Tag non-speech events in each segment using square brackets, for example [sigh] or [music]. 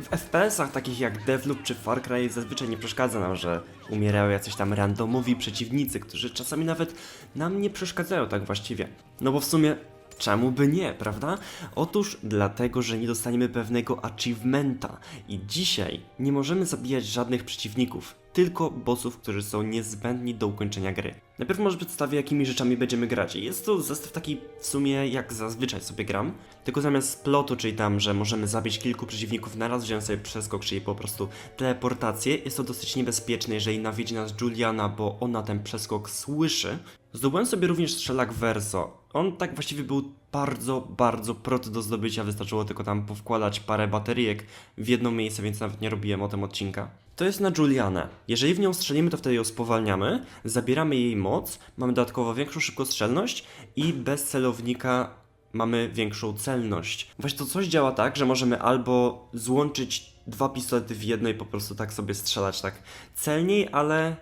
W FPS-ach takich jak Deathloop czy Far Cry zazwyczaj nie przeszkadza nam, że umierają jacyś tam randomowi przeciwnicy, którzy czasami nawet nam nie przeszkadzają tak właściwie. No bo w sumie Czemu by nie, prawda? Otóż dlatego, że nie dostaniemy pewnego achievementa i dzisiaj nie możemy zabijać żadnych przeciwników, tylko bossów, którzy są niezbędni do ukończenia gry. Najpierw może przedstawię, jakimi rzeczami będziemy grać. Jest to zestaw taki w sumie jak zazwyczaj sobie gram, tylko zamiast splotu, czyli tam, że możemy zabić kilku przeciwników naraz, wziąłem sobie przeskok, czyli po prostu teleportację. Jest to dosyć niebezpieczne, jeżeli nawiedzi nas Juliana, bo ona ten przeskok słyszy. Zdobyłem sobie również strzelak Verso. On tak właściwie był bardzo, bardzo prosty do zdobycia, wystarczyło tylko tam powkładać parę baterijek w jedno miejsce, więc nawet nie robiłem o tym odcinka. To jest na Julianę. Jeżeli w nią strzelimy, to wtedy ją spowalniamy, zabieramy jej moc, mamy dodatkowo większą szybkostrzelność i bez celownika mamy większą celność. Właśnie to coś działa tak, że możemy albo złączyć dwa pistolety w jedno i po prostu tak sobie strzelać tak celniej, ale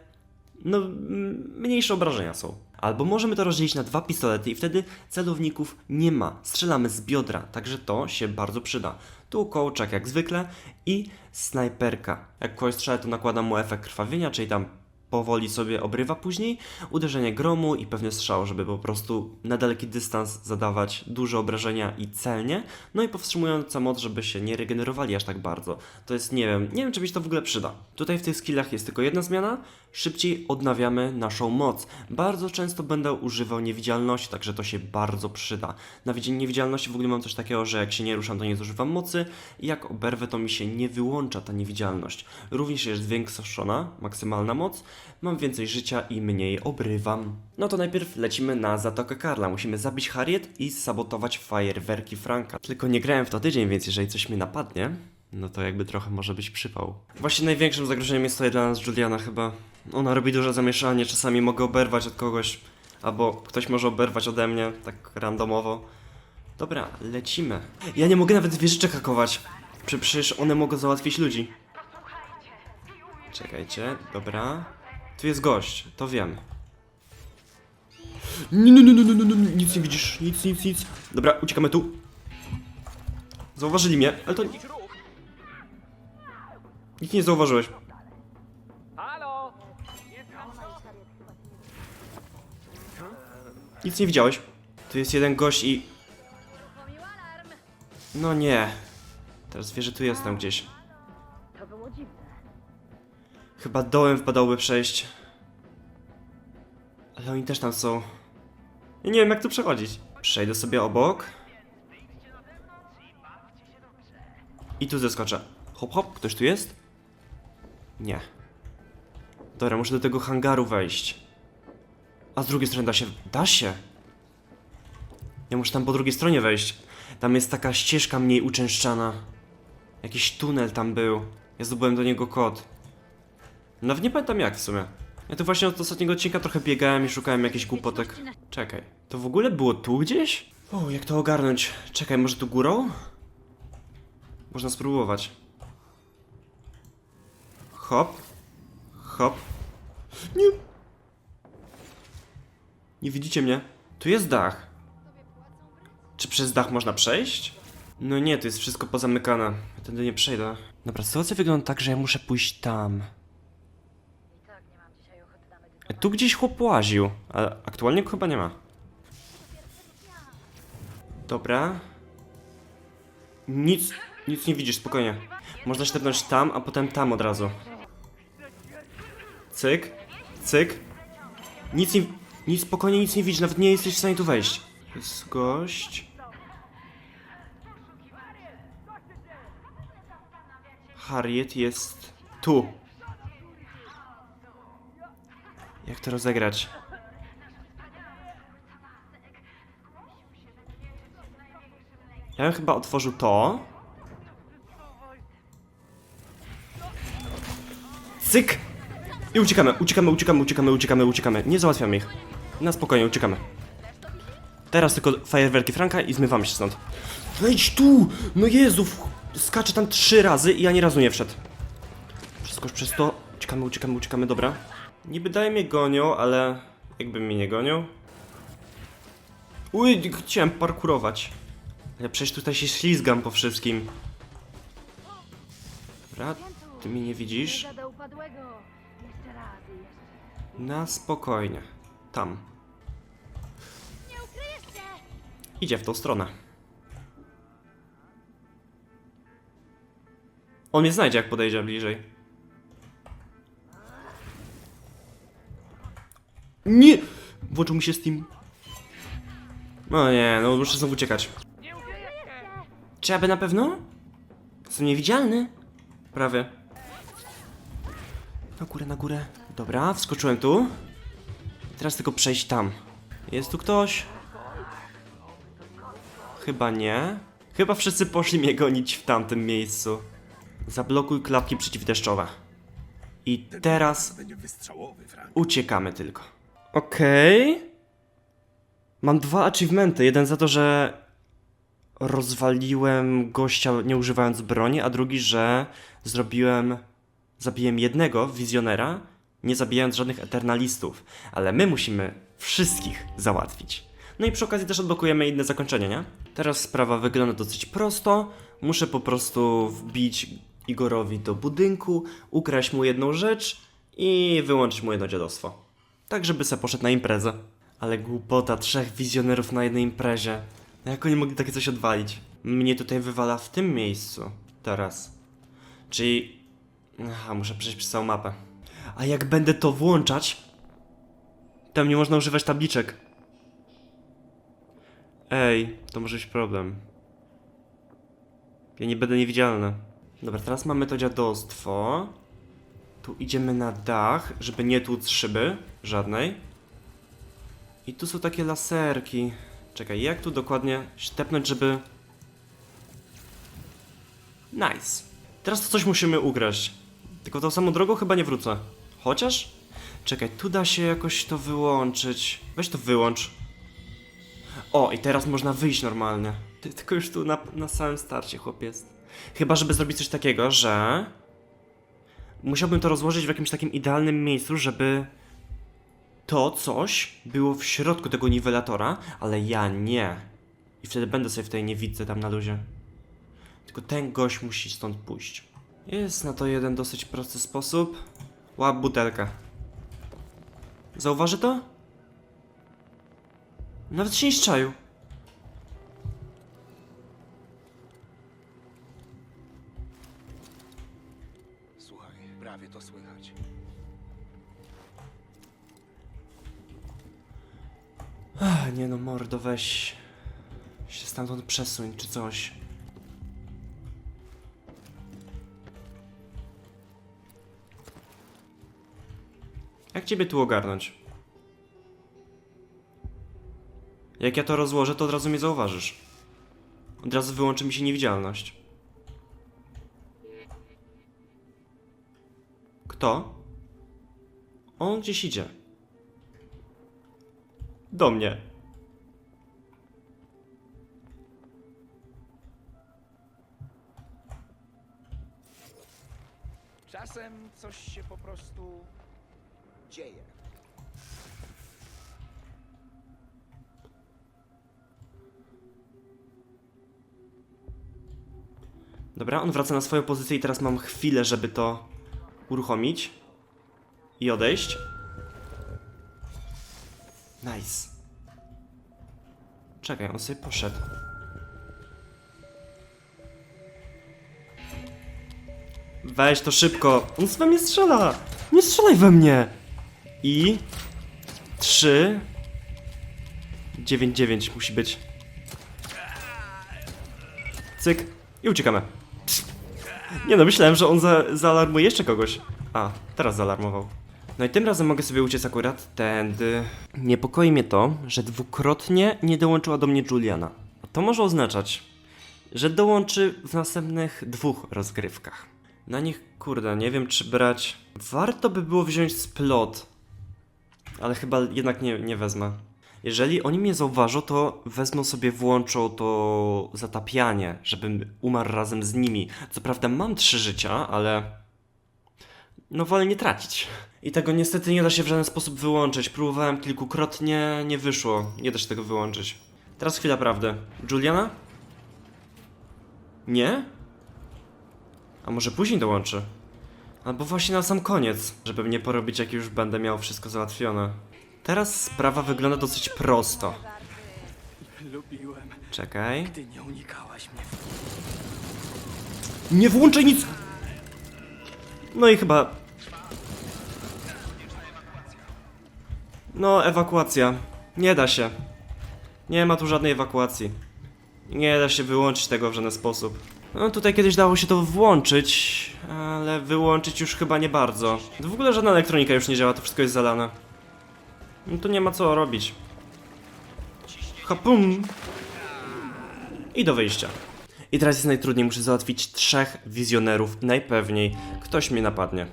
no mniejsze obrażenia są. Albo możemy to rozdzielić na dwa pistolety i wtedy celowników nie ma. Strzelamy z biodra, także to się bardzo przyda. Tu kołczak jak zwykle i snajperka. Jak kogoś strzela, to nakładam mu efekt krwawienia, czyli tam powoli sobie obrywa później, uderzenie gromu i pewny strzał, żeby po prostu na daleki dystans zadawać duże obrażenia i celnie, no i powstrzymująca moc, żeby się nie regenerowali aż tak bardzo. To jest, nie wiem, nie wiem czy mi się to w ogóle przyda. Tutaj w tych skillach jest tylko jedna zmiana, szybciej odnawiamy naszą moc. Bardzo często będę używał niewidzialności, także to się bardzo przyda. Na widzi- niewidzialności w ogóle mam coś takiego, że jak się nie ruszam, to nie zużywam mocy i jak oberwę, to mi się nie wyłącza ta niewidzialność. Również jest zwiększona maksymalna moc, mam więcej życia i mniej obrywam. No to najpierw lecimy na Zatokę Karla. Musimy zabić Harriet i sabotować fajerwerki Franka. Tylko nie grałem w to tydzień, więc jeżeli coś mnie napadnie, no to jakby trochę może być przypał. Właśnie największym zagrożeniem jest tutaj dla nas Juliana chyba. Ona robi duże zamieszanie, czasami mogę oberwać od kogoś, albo ktoś może oberwać ode mnie, tak randomowo. Dobra, lecimy. Ja nie mogę nawet wieżyczek hakować. Prze- Przecież one mogą załatwić ludzi. Czekajcie, dobra. Tu jest gość, to wiem. Nie, nie, nie, nie, nie, nie, nic nie widzisz, nic, nic, nic. Dobra, uciekamy tu. Zauważyli mnie, ale to... Nikt nie zauważyłeś. Nic nie widziałeś. Tu jest jeden gość i... No nie. Teraz wie, że tu jestem gdzieś. To było dziwne. Chyba dołem wpadałoby przejść. Ale oni też tam są. Ja nie wiem jak tu przechodzić. Przejdę sobie obok. I tu zeskoczę. Hop hop, ktoś tu jest? Nie. Dobra, muszę do tego hangaru wejść. A z drugiej strony da się... Da się! Ja muszę tam po drugiej stronie wejść. Tam jest taka ścieżka mniej uczęszczana. Jakiś tunel tam był. Ja zdobyłem do niego kod. Nawet nie pamiętam jak w sumie. Ja tu właśnie od ostatniego odcinka trochę biegałem i szukałem jakichś głupotek. Czekaj, to w ogóle było tu gdzieś? O, jak to ogarnąć? Czekaj, może tu górą? Można spróbować. Hop. Hop. Nie. Nie widzicie mnie? Tu jest dach. Czy przez dach można przejść? No nie, to jest wszystko pozamykane. Ja tędy nie przejdę. Dobra, sytuacja wygląda tak, że ja muszę pójść tam. Tu gdzieś chłop łaził, ale aktualnie go chyba nie ma. Dobra. Nic, nic nie widzisz, spokojnie. Można się tepnąć tam, a potem tam od razu. Cyk, cyk. Nic nie, nic, spokojnie nic nie widzisz, nawet nie jesteś w stanie tu wejść. Jest gość. Harriet jest tu. Jak to rozegrać? Ja bym chyba otworzył to. Cyk! I uciekamy, uciekamy, uciekamy, uciekamy, uciekamy, uciekamy. Nie załatwiamy ich. Na spokojnie, uciekamy. Teraz tylko fajerwerki Franka i zmywamy się stąd. Wejdź tu! No Jezu! Skacze tam trzy razy i ani razu nie wszedł. Wszystko przez to. Uciekamy, uciekamy, uciekamy, dobra. Niby daje mnie gonią, ale jakby mnie nie gonią. Uj, chciałem parkurować. Ale przecież tutaj się ślizgam po wszystkim. Dobra, ty mnie nie widzisz? Na spokojnie. Tam. Idzie w tą stronę. On mnie znajdzie, jak podejdzie bliżej. Nie! Włączył mi się Steam. No nie, no muszę znowu uciekać. Czy aby na pewno? Jestem niewidzialny. Prawie. Na górę, na górę. Dobra, wskoczyłem tu. Teraz tylko przejść tam. Jest tu ktoś? Chyba nie. Chyba wszyscy poszli mnie gonić w tamtym miejscu. Zablokuj klapki przeciwdeszczowe. I teraz. Uciekamy tylko. Okej. Mam dwa achievementy. Jeden za to, że rozwaliłem gościa nie używając broni, a drugi, że zrobiłem. Zabiłem jednego wizjonera, nie zabijając żadnych eternalistów. Ale my musimy wszystkich załatwić. No i przy okazji też odblokujemy inne zakończenie, nie? Teraz sprawa wygląda dosyć prosto. Muszę po prostu wbić Igorowi do budynku, ukraść mu jedną rzecz i wyłączyć mu jedno dziadostwo. Tak, żeby se poszedł na imprezę. Ale głupota, trzech wizjonerów na jednej imprezie. No Jak oni mogli takie coś odwalić? Mnie tutaj wywala w tym miejscu. Teraz. Czyli... Aha, muszę przejść przez całą mapę. A jak będę to włączać... Tam nie można używać tabliczek. Ej, to może być problem. Ja nie będę niewidzialny. Dobra, teraz mamy to dziadostwo. Tu idziemy na dach, żeby nie tłuc szyby żadnej. I tu są takie laserki. Czekaj, jak tu dokładnie śtepnąć, żeby... Nice. Teraz to coś musimy ugrać. Tylko tą samą drogą chyba nie wrócę. Chociaż? Czekaj, tu da się jakoś to wyłączyć. Weź to wyłącz. O, i teraz można wyjść normalnie. Ty, tylko już tu na, na samym starcie, chłop jest. Chyba, żeby zrobić coś takiego, że... Musiałbym to rozłożyć w jakimś takim idealnym miejscu, żeby to coś było w środku tego niwelatora, ale ja nie. I wtedy będę sobie w tej niewidce tam na luzie. Tylko ten gość musi stąd pójść. Jest na to jeden dosyć prosty sposób. Łap butelkę. Zauważy to? Nawet się nie szczaił. Słuchaj, prawie to słychać. Ach, nie no, mordo, weź się stamtąd przesuń, czy coś. Jak ciebie tu ogarnąć? Jak ja to rozłożę, to od razu mnie zauważysz. Od razu wyłączy mi się niewidzialność. Kto? On gdzieś idzie. Do mnie. Czasem coś się po prostu dzieje. Dobra, on wraca na swoją pozycję i teraz mam chwilę, żeby to uruchomić i odejść. Nice. Czekaj, on sobie poszedł. Weź to szybko. On we mnie strzela. Nie strzelaj we mnie. I 3 9 9 musi być. Cyk. I uciekamy. Nie no, myślałem, że on za zaalarmuje jeszcze kogoś. A, teraz zaalarmował. No i tym razem mogę sobie uciec akurat tędy. Niepokoi mnie to, że dwukrotnie nie dołączyła do mnie Juliana. To może oznaczać, że dołączy w następnych dwóch rozgrywkach. Na nich, kurde, nie wiem czy brać... Warto by było wziąć splot. Ale chyba jednak nie, nie wezmę. Jeżeli oni mnie zauważą, to wezmą sobie, włączą to zatapianie, żebym umarł razem z nimi. Co prawda mam trzy życia, ale... No wolę nie tracić. I tego niestety nie da się w żaden sposób wyłączyć. Próbowałem kilkukrotnie, nie wyszło. Nie da się tego wyłączyć. Teraz chwila prawdy. Juliana? Nie? A może później dołączy? Albo właśnie na sam koniec, żeby nie porobić jak już będę miał wszystko załatwione. Teraz sprawa wygląda dosyć prosto. Lubiłem, Czekaj. gdy nie unikałaś mnie. Nie włączaj nic! No i chyba... No, ewakuacja. Nie da się. Nie ma tu żadnej ewakuacji. Nie da się wyłączyć tego w żaden sposób. No tutaj kiedyś dało się to włączyć, ale wyłączyć już chyba nie bardzo. W ogóle żadna elektronika już nie działa, to wszystko jest zalane. No tu nie ma co robić. Hapum! I do wyjścia. I teraz jest najtrudniej, muszę załatwić trzech wizjonerów najpewniej ktoś mnie napadnie.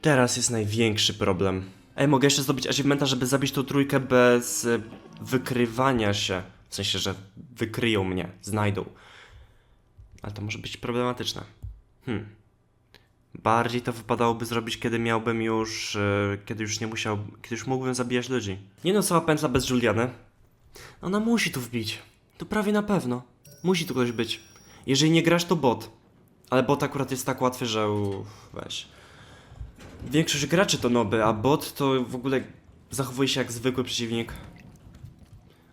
Teraz jest największy problem. Ej, mogę jeszcze zdobyć achievementa, żeby zabić tą trójkę bez e, wykrywania się. W sensie, że wykryją mnie, znajdą. Ale to może być problematyczne. Hmm. Bardziej to wypadałoby zrobić, kiedy miałbym już. E, kiedy już nie musiał. Kiedy już mógłbym zabijać ludzi. Nie no, cała pętla bez Juliany. Ona musi tu wbić. To prawie na pewno. Musi tu ktoś być. Jeżeli nie grasz, to bot. Ale bot akurat jest tak łatwy, że uff, weź. Większość graczy to noby, a bot to w ogóle zachowuje się jak zwykły przeciwnik.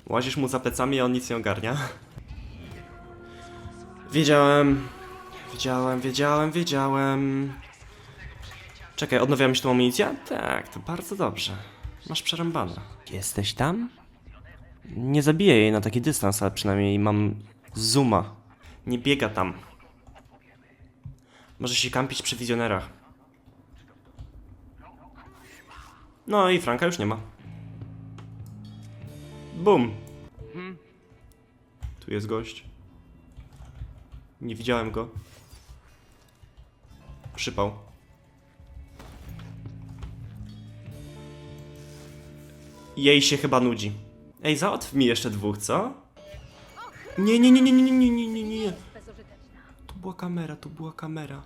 Łazisz mu za plecami, a on nic nie ogarnia. [laughs] Wiedziałem. Wiedziałem, wiedziałem, wiedziałem. Czekaj, odnawiamy się tą amunicję? Tak, to bardzo dobrze. Masz przerąbane. Jesteś tam? Nie zabiję jej na taki dystans, ale przynajmniej mam zooma. Nie biega tam. Może się kampić przy wizjonerach. No i Franka już nie ma. Bum. Tu jest gość. Nie widziałem go. Przypał. Jej się chyba nudzi. Ej, załatw mi jeszcze dwóch, co? Nie, nie, nie, nie, nie, nie, nie, nie, nie. Tu była kamera, tu była kamera.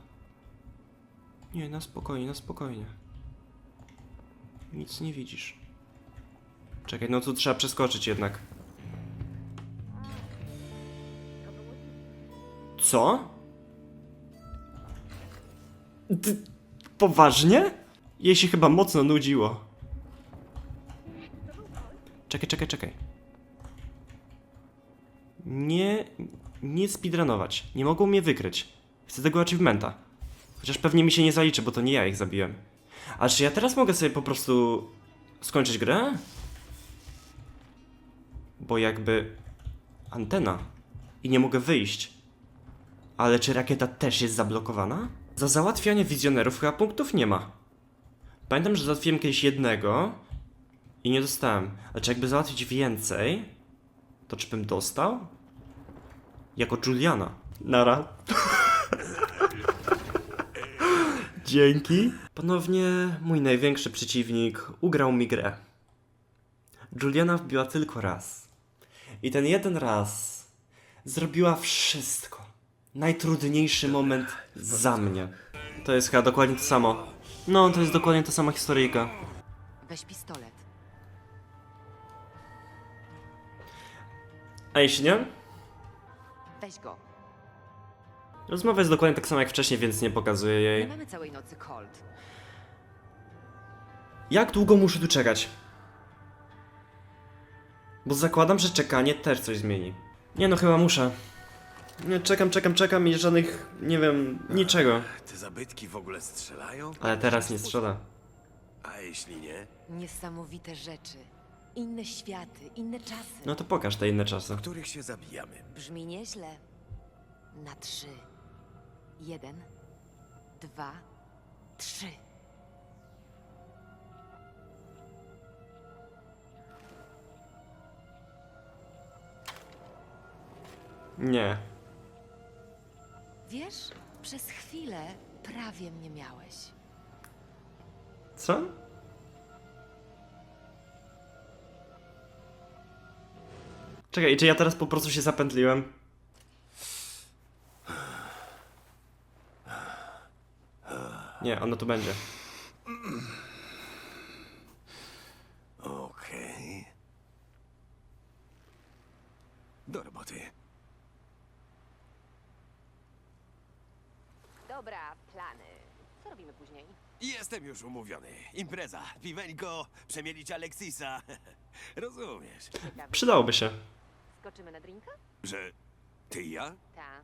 Nie, na spokojnie, na spokojnie. Nic nie widzisz. Czekaj, no tu trzeba przeskoczyć jednak. Co? Ty, poważnie? Jej się chyba mocno nudziło. Czekaj, czekaj, czekaj. Nie, nie speedrunować. Nie mogą mnie wykryć. Chcę tego achievementa. Chociaż pewnie mi się nie zaliczy, bo to nie ja ich zabiłem. A czy ja teraz mogę sobie po prostu skończyć grę? Bo jakby antena i nie mogę wyjść. Ale czy rakieta też jest zablokowana? Za załatwianie wizjonerów chyba punktów nie ma. Pamiętam, że załatwiłem kiedyś jednego i nie dostałem. Ale czy jakby załatwić więcej, to czy bym dostał? Jako Juliana. Nara. [laughs] Dzięki. Ponownie mój największy przeciwnik ugrał mi grę. Juliana wbiła tylko raz. I ten jeden raz zrobiła wszystko. Najtrudniejszy moment za mnie. To jest chyba dokładnie to samo. No, to jest dokładnie ta sama historyjka. Weź pistolet. A jeśli nie? Weź go. Rozmowa jest dokładnie tak sama jak wcześniej, więc nie pokazuję Nie jej. mamy całej nocy Colt. Jak długo muszę tu czekać? Bo zakładam, że czekanie też coś zmieni. Nie no, chyba muszę. Nie, czekam, czekam, czekam i żadnych, nie wiem, niczego. Te zabytki w ogóle strzelają? Ale teraz nie strzela. A jeśli nie? Niesamowite rzeczy. Inne światy, inne czasy. No to pokaż te inne czasy. Których się zabijamy? Brzmi nieźle. Na trzy. Jeden, dwa, trzy. Nie. Wiesz, przez chwilę prawie mnie miałeś. Co? Czekaj, czy ja teraz po prostu się zapętliłem? Nie, ono tu będzie. Okej. Do roboty. Dobra, plany. Co robimy później? Jestem już umówiony. Impreza, piweńko, przemielić Aleksisa. [laughs] Rozumiesz. Przydałoby się. Skoczymy na drinka? że ty i ja Ta.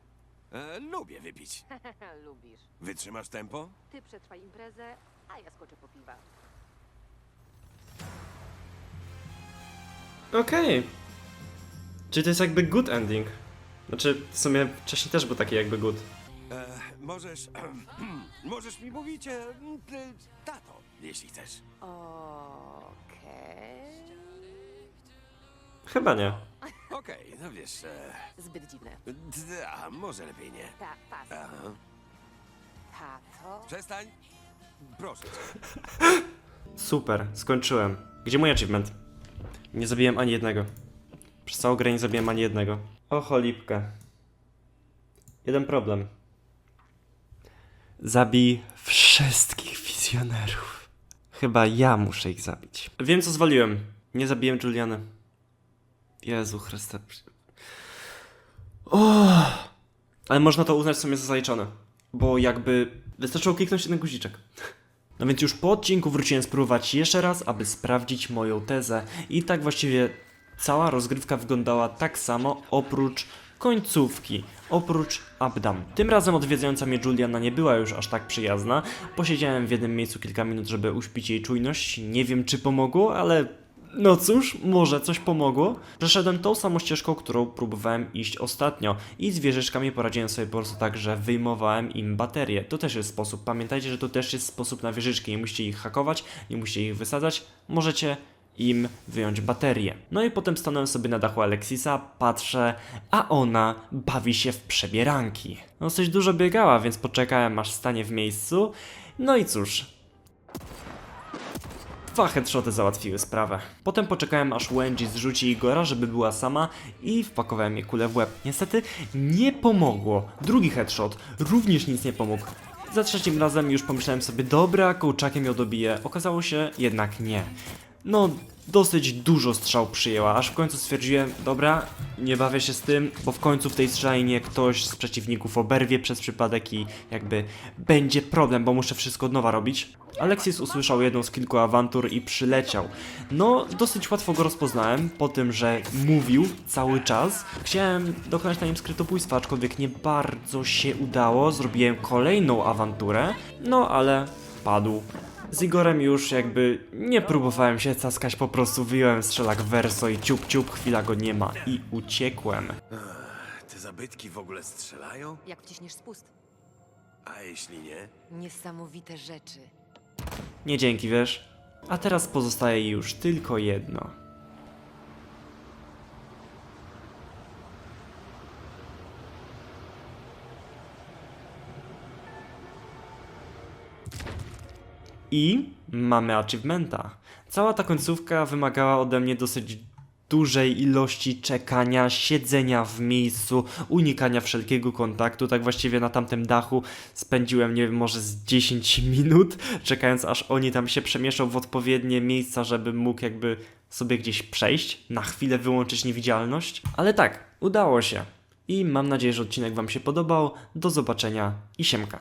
e, lubię wypić. [laughs] Lubisz. Wytrzymasz tempo? Ty przetrwaj imprezę, a ja skoczę po piwa. Okej. Czyli to jest jakby good ending. Znaczy, w sumie wcześniej też był taki jakby good. Możesz, [clears throat] możesz mi mówić e, tato, jeśli chcesz. Okej. Chyba nie. Okej, no wiesz, e, Zbyt dziwne. d- a może lepiej nie. Ta, pas. Aha. Tato? Przestań. Proszę cię. Super, skończyłem. Gdzie mój achievement? Nie zabiłem ani jednego. Przez całą grę nie zabiłem ani jednego. O cholipkę. Jeden problem. Zabij wszystkich wizjonerów. Chyba ja muszę ich zabić. Wiem co zwaliłem. Nie zabiłem Juliany. Jezu Chryste. O! Ale można to uznać w sumie za zaliczone. Bo jakby wystarczyło kliknąć jeden guziczek. No więc już po odcinku wróciłem spróbować jeszcze raz, aby sprawdzić moją tezę. I tak właściwie cała rozgrywka wyglądała tak samo, oprócz końcówki, oprócz Abdam. Tym razem odwiedzająca mnie Juliana nie była już aż tak przyjazna. Posiedziałem w jednym miejscu kilka minut, żeby uśpić jej czujność. Nie wiem czy pomogło, ale no cóż, może coś pomogło. Przeszedłem tą samą ścieżką, którą próbowałem iść ostatnio i z wieżyczkami poradziłem sobie po prostu tak, że wyjmowałem im baterie. To też jest sposób. Pamiętajcie, że to też jest sposób na wieżyczki. Nie musicie ich hakować, nie musicie ich wysadzać. Możecie im wyjąć baterię. No i potem stanąłem sobie na dachu Alexisa, patrzę, a ona bawi się w przebieranki. No dosyć dużo biegała, więc poczekałem aż stanie w miejscu. No i cóż, Dwa headshoty załatwiły sprawę. Potem poczekałem aż Wenji zrzuci Igora, żeby była sama i wpakowałem jej kulę w łeb. Niestety nie pomogło. Drugi headshot również nic nie pomógł. Za trzecim razem już pomyślałem sobie, dobra, kołczakiem ją dobiję. Okazało się jednak nie. No, dosyć dużo strzał przyjęła, aż w końcu stwierdziłem, dobra, nie bawię się z tym, bo w końcu w tej strzelaninie ktoś z przeciwników oberwie przez przypadek i jakby będzie problem, bo muszę wszystko od nowa robić. Alexis usłyszał jedną z kilku awantur i przyleciał. No, dosyć łatwo go rozpoznałem, po tym, że mówił cały czas. Chciałem dokonać na nim skrytobójstwa, aczkolwiek nie bardzo się udało. Zrobiłem kolejną awanturę, no ale padł. Z Igorem już jakby nie próbowałem się caskać, po prostu wyjąłem strzelak verso i ciup ciup, chwila go nie ma i uciekłem. Te zabytki w ogóle strzelają? Jak wciśniesz spust. A jeśli nie? Niesamowite rzeczy. Nie dzięki, wiesz? A teraz pozostaje już tylko jedno. I mamy achievementa. Cała ta końcówka wymagała ode mnie dosyć dużej ilości czekania, siedzenia w miejscu, unikania wszelkiego kontaktu. Tak właściwie na tamtym dachu spędziłem, nie wiem, może z 10 [laughs] minut, czekając aż oni tam się przemieszczą w odpowiednie miejsca, żebym mógł jakby sobie gdzieś przejść, na chwilę wyłączyć niewidzialność. Ale tak, udało się. I mam nadzieję, że odcinek Wam się podobał. Do zobaczenia i siemka.